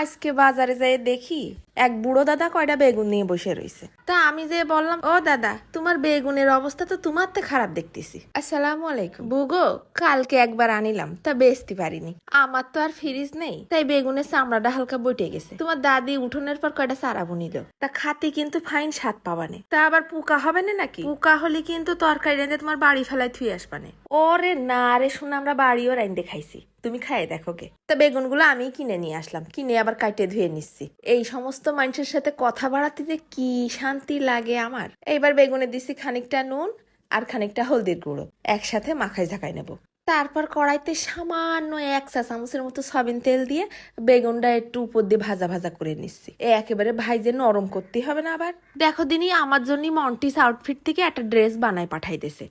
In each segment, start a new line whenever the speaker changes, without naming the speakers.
আজকে বাজারে যাই দেখি এক বুড়ো দাদা কয়টা বেগুন নিয়ে বসে রয়েছে তা আমি যে বললাম, ও দাদা, তোমার বেগুনের অবস্থা তো তোমার তো খারাপ দেখতেছি। আসসালামু আলাইকুম। বুগো, কালকে একবার আনিলাম, তা বেচতে পারিনি। আমার তো আর ফ্রিজ নেই, তাই বেগুনের চামড়াটা হালকা বইটে গেছে। তোমার দাদি উঠোনের পর কয়টা চারাবো নিল তা খাতে কিন্তু ফাইন স্বাদ পাবানে তা আবার পোকা হবে না নাকি? পোকা হলে কিন্তু তরকারি রেঁধে তোমার বাড়ি ফেলায় থুই আসবানে ওরে না রে, শুনে আমরা বাড়িও রাইন্দে খাইছি। তুমি খাইয়ে দেখো গে। তা বেগুনগুলো আমি কিনে নিয়ে আসলাম। কিনে আবার কাটে ধুয়ে নিচ্ছি। এই সমস্ত মানুষের সাথে কথা বাড়াতে যে কি শান্তি লাগে আমার? এইবার বেগুনে দিছি খানিকটা নুন আর খানিকটা হলদির গুঁড়ো। একসাথে মাখাই ঝাঁকাই নেব। তারপর কড়াইতে সামান্য এক চা চামচের মতো সয়াবিন তেল দিয়ে বেগুনটা একটু উপর দিয়ে ভাজা ভাজা করে নিচ্ছি। এ একেবারে ভাইজে নরম করতে হবে না আবার। দেখো দিনই আমার জন্য মন্টিস আউটফিট থেকে একটা ড্রেস বানায় পাঠাই দিছে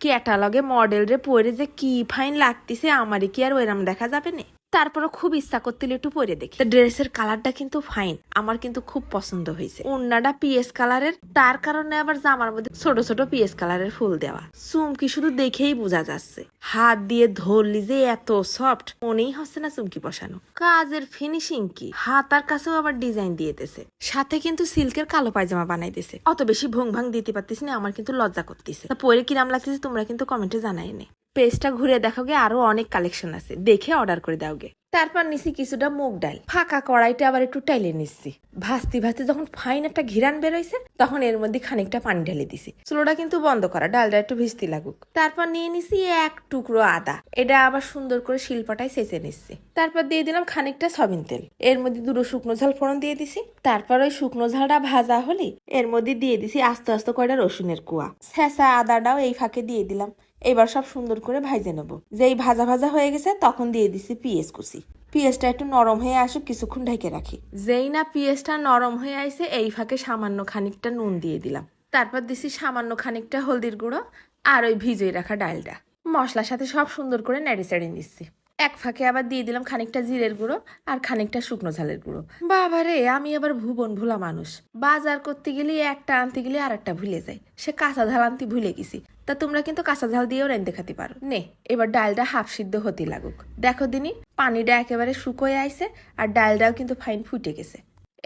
ক্যাটালগে মডেল রে পরে যে কি ফাইন লাগতেছে আমারই কি আর ওইরাম দেখা যাবে না? তারপরে খুব ইচ্ছা করছিল একটু পরে দেখি। ড্রেসের কালারটা কিন্তু ফাইন আমার কিন্তু খুব পছন্দ হয়েছে। ওন্নাটা পিএস কালারের তার কারণে আবার জামার মধ্যে ছোট ছোট পিএস কালারের ফুল দেওয়া। চুমকি শুধু দেখেই বোঝা যাচ্ছে। হাত দিয়ে ধরলি যে এত সফট মনেই হচ্ছে না চুমকি বসানো। কাজের ফিনিশিং কি? হাতার কাছেও আবার ডিজাইন দিয়েতেছে সাথে কিন্তু সিল্কের কালো পায়জামা বানাই দিছে অত বেশি ভং ভাং দিতে পারতেছি না, আমার কিন্তু লজ্জা করতেছে। পরে কিরাম লাগতেছে তোমরা কিন্তু কমেন্টে জানাই নে পেজটা ঘুরে দেখো গে, আরও অনেক কালেকশন আছে। দেখে অর্ডার করে দাও গে। তারপর নিছি কিছুটা মুগ ডাল। ফাঁকা কড়াইটা আবার একটু টাইলে নিচ্ছি ভাজতে ভাজতে যখন ফাইন একটা ঘিরান বেরোইছে, তখন এর মধ্যে খানিকটা পানি ঢেলে দিছি। চুলোটা কিন্তু বন্ধ করা, ডালটা একটু ভিজতে লাগুক। তারপর নিয়ে নিছি এক টুকরো আদা। এটা আবার সুন্দর করে শিলপাটায় সেচে নিচ্ছি তারপর দিয়ে দিলাম খানিকটা সবিন তেল। এর মধ্যে দুটো শুকনো ঝাল ফোড়ন দিয়ে দিছি। তারপর ওই শুকনো ঝালটা ভাজা হলে এর মধ্যে দিয়ে দিছি আস্তে আস্তে কয়টা রসুনের কুয়া। ছেঁচা আদাটাও এই ফাঁকে দিয়ে দিলাম। এবার সব সুন্দর করে ভাজে নেব। যেই ভাজা ভাজা হয়ে গেছে, তখন দিয়ে দিছি পিঁয়াজ কুচি। পিঁয়াজটা একটু নরম হয়ে আসুক, কিছুক্ষণ ঢেকে রাখি। যেই না পিঁয়াজটা নরম হয়ে আইছে, এই ফাঁকে সামান্য খানিকটা নুন দিয়ে দিলাম। তারপর দিছি সামান্য খানিকটা হলদির গুঁড়ো আর ওই ভিজিয়ে রাখা ডালটা। মশলার সাথে সব সুন্দর করে নেড়ে চেড়ে নিচ্ছি। এক ফাঁকে আবার দিয়ে দিলাম খানিকটা জিরের গুঁড়ো আর খানিকটা শুকনো ঝালের গুঁড়ো। বাবা রে আমি আবার ভুবন ভুলা মানুষ। বাজার করতে গেলে একটা আনতে গেলে আর একটা ভুলে যাই সে কাঁচা ঝাল আনতে ভুলে গেছি। তা তোমরা কিন্তু কাঁচা ঝাল দিয়েও রেঁধে খাতে পারো। নে, এবার ডালটা হাফ সিদ্ধ হতে লাগুক। দেখো দিনই পানিটা একেবারে শুকোয় আইছে আর ডালটাও কিন্তু ফাইন ফুটে গেছে।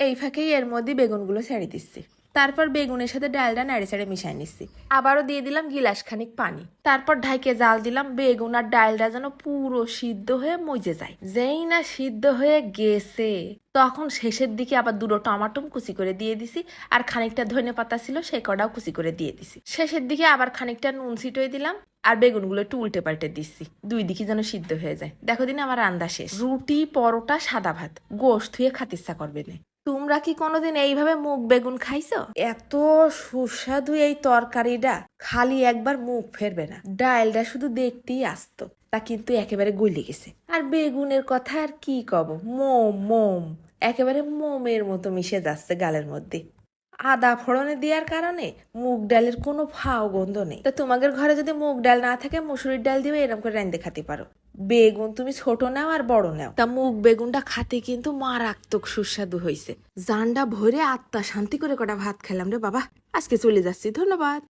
এই ফাঁকেই এর মধ্যে বেগুনগুলো ছেড়ে দিচ্ছি। তারপর বেগুনের সাথে ডালটা নাড়ে চাড়ে মিশাই নিচ্ছি আবারও দিয়ে দিলাম গিলাস খানিক পানি। তারপর ঢাইকে জাল দিলাম, বেগুন আর ডালটা যেন পুরো সিদ্ধ হয়ে মজে যায়। যেই না সিদ্ধ হয়ে গেছে, তখন শেষের দিকে আবার দুটো টমাটম কুচি করে দিয়ে দিছি, আর খানিকটা ধনে পাতা ছিল সেই কটাও কুচি করে দিয়ে দিছি। শেষের দিকে আবার খানিকটা নুন ছিটোয় দিলাম, আর বেগুনগুলো একটু উল্টে পাল্টে দিচ্ছি দুই দিকে যেন সিদ্ধ হয়ে যায়। দেখো দিন আমার রান্না শেষ। রুটি, পরোটা, সাদা ভাত। গোশ ধুয়ে খাতে ইচ্ছা করবে না। তোমরা কি কোনোদিন এইভাবে মুখ বেগুন খাইছো? এত সুস্বাদু এই তরকারিটা, খালি একবার মুখ ফেরবে না। ডালটা শুধু দেখতেই আসতো, তা কিন্তু একেবারে গলে গেছে। আর বেগুনের কথা আর কি কব? মোম মোম, একেবারে মোমের মতো মিশে যাচ্ছে গালের মধ্যে। আদা ফোড়নে দেওয়ার কারণে মুগ ডালের কোনো ফাও গন্ধ নেই। তা তোমাদের ঘরে যদি মুগ ডাল না থাকে, মুসুরির ডাল দিয়ে এরকম করে রান্ধে খেতে পারো। বেগুন তুমি ছোট নাও আর বড় নাও। তা মুখ বেগুনটা খাতে কিন্তু মারাত্মক সুস্বাদু হয়েছে জানডা ভরে আত্মা শান্তি করে কটা ভাত খেলাম রে বাবা। আজকে চলে যাচ্ছি, ধন্যবাদ।